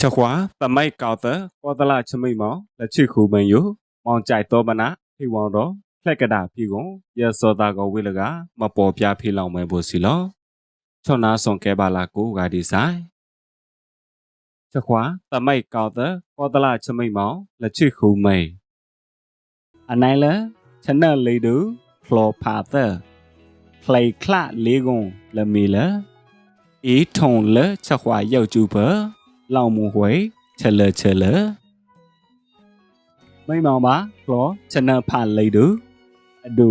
ချက်ခွာတမိုက်ကောက်တဲ့ကောတလာချမိတ်မောင်လက်ချစ်ခုမန်ယိုမောင်ကြိုက်တော့မနာဖေဝောင်တော့လှက်ကတာပြီကုန်ရစောတာကဝိလကမပေါ်ပြဖေလောင်မဲဖို့စီလောချောနာဆောင်ကဲပါလာကိုဂါဒီဆိုင်ချက်ခွာတမိုက်ကောက်တဲ့ကောတလာချမိတ်မောင်လက်ချစ်ခုမိတ်အနိုင်လဲချနက်လေးတူဖလောဖာတဲ့ဖလေခလလေးကုန်လမီလဲအေးထုံလဲချက်ခွာရောက်ကျူပါ လောင်မူဟွေချက်လချက်လမိမောင်ပါဖလောချနဖလိတူအဒု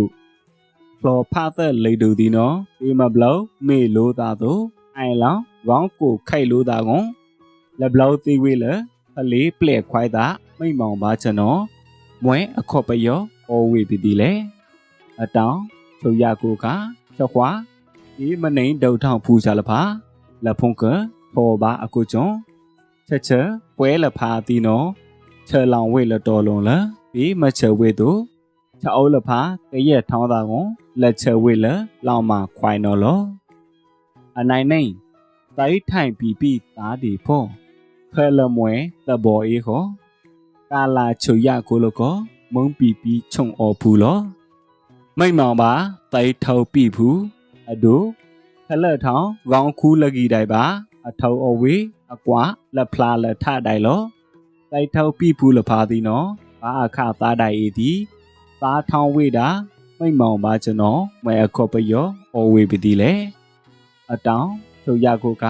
ဖလောဖသက်လိတူဒီနော်ဒီမဘလောမေလိုတာတို့အိုင်လောင်ကောင်းကိုခိုက်လိုတာကွန်လက်ဘလောသီဝေးလဖလေးပလက်ခွိုက်တာမိမောင်ပါကျွန်တော်မွဲအခော့ပယောအောဝေပီတီလေအတောင်ချုပ်ရကိုကချက်ခွာဒီမနိန်ဒုတ်ထောင်ဖူးချလဖာလက်ဖုန်ကဖော်ပါအကုကျွန်း ချက်ချက်ပွဲလဖာတီနော်ချေလောင်ဝေလတော်လုံးလပြီးမချေဝေသူချအုပ်လဖာတရက်ထောင်းတာကွန်လက်ချေဝေလလောင်မခွိုင်နော်လောအနိုင်နိုင်တိုက်ထိုင်ပြီးပြီးသားဒီဖို့ဖဲလမွဲတဘောအေးခောကာလာချူရကိုလကောမုံပီပီခြုံအော်ဖူလောမိတ်မောင်ပါတိုက်ထောက်ပြီဖူအဒိုဖလက်ထောင်းခေါင်းခူးလကီတိုင်ပါ အထောက်အဝေးအကွာလက်ဖလာလက်ထတိုင်လောတိုက်ထောက်ပြီဖူလဖာသည်နော်ဘာအခသားတိုင်ဤသည်သားထောင်းဝေးတာမိတ်မောင်ပါကျွန်တော်မဲအခော့ပယောအော်ဝေးပတိလေအတောင်သူရကိုက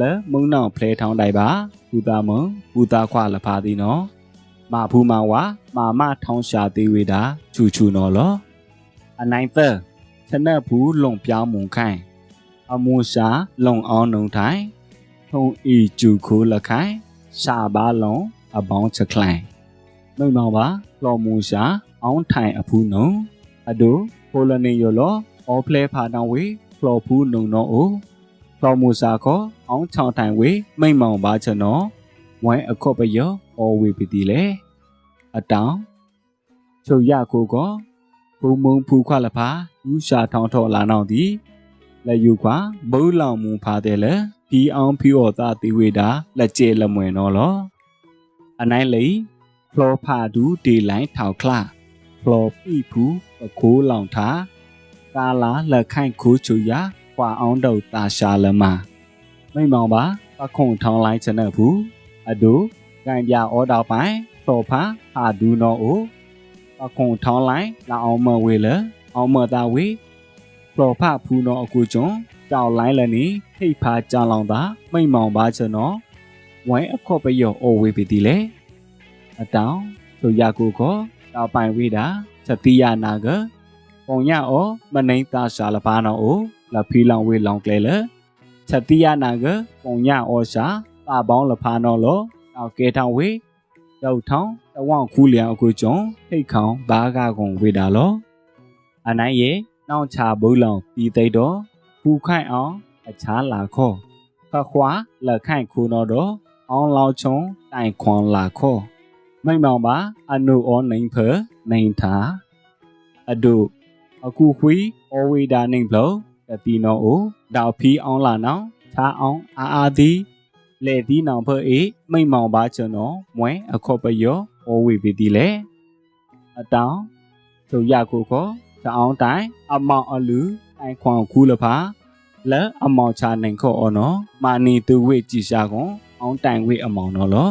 လဲမုံနောင်ဖလဲထောင်းတိုင်ပါဘူတာမုံဘူတာခွာလဖာသည်နော်မဖူးမဝါမာမထောင်းရှာသေးဝေးတာချူချူနော်လောအနိုင်သချနက်ဘူးလုံပြောင်းမုံခိုင်အမွန်ရှာလုံအောင်နုံထိုင် ထုံဤကျူခိုးလခိုင်ရှာပါလုံးအပေါင်းချက်ခလိုင်မိမောင်ပါလော်မူရှာအောင်းထိုင်အဖူးနုံအဒိုဖိုလနေယောလောအော်ဖလဲဖာတောင်ဝေဖလော်ဖူးနုံနောအိုလော်မူရှာခောအောင်းချောင်းထိုင်ဝေမိမောင်ပါချနောဝိုင်းအခော့ပယောအော်ဝေပတိလေအတောင်ချုပ်ရကိုကောဘုံမုံဖူခွလဖာယူရှာထောင်းထော်လာနောင်သည်လက်ယူခွာဘုံလောင်မူဖာတဲ့လေ ဖီအောင်ဖီော်သားတီဝေတာလက်ကျဲလက်မွင်တော့လောအနိုင်လေဖလောဖာဒူဒေလိုင်းထောက်ခလာဖလောပိဖူပခိုးလောင်ထားကာလာလက်ခိုင်ခိုးချူရခွာအောင်တော့တာရှာလမမိမောင်ပါပခုံထောင်းလိုက်ချနဘူးအဒိုကံပြအော်တော်ပိုင်ဖလောဖာဟာဒူနောအိုပခုံထောင်းလိုက်လာအောင်မဝေလအောင်မတာဝေဖလောဖဖူနောအကူကျွန်း ကြောက်လိုင်းလည်းနီထိတ်ဖာကြောင်လောင်သာမိန်မောင်ပါချင်တော့ဝိုင်းအခော့ပယောအိုဝေးပြီတီလေအတောင်သူရကူကိုတောက်ပိုင်ဝိတာသတိယနာကပုံရအောမနိမ့်တာရှာလပါနောအိုလဖီလောင်ဝေးလောင်ကလေလေသတိယနာကပုံရအောရှာတာပေါင်းလဖာနောလောတောက်ကဲထောင်ဝေးရောက်ထောင်းတဝောင်ခူးလျံအကူကျုံထိတ်ခေါင်ဘာကကုံဝေတာလောအနိုင်ရဲ့နှောင်းချဘုံလောင်ပြီးသိတော့ ဖူခိုင်အောင်အခြားလာခေါ်ဖခွာလက်ခိုင်ခုနော်တော့အောင်လောင်ချုံတိုင်ခွန်လာခေါ်မိမောင်ပါအနုဩနိုင်ဖနိုင်သာအဒုအခုခွီအဝေဒါနိုင်ဘလောကတိနောအိုဒေါဖီအောင်လာနောင်ချာအောင်အာအာသည်လေဒီနောင်ဖအေးမိမောင်ပါကျွန်တော်မွဲအခော့ပယောအဝေပီတီလေအတောင်သူရကိုခေါ် ချာအောင်တိုင်အမောင်အလူတိုင်ခွန်ခူလဖာလဲအမောင်ချနိုင်ခော့အော်နော်မာနီတူဝေကြည်ရှာကွန်အောင်တိုင်ဝေအမောင်နော်လော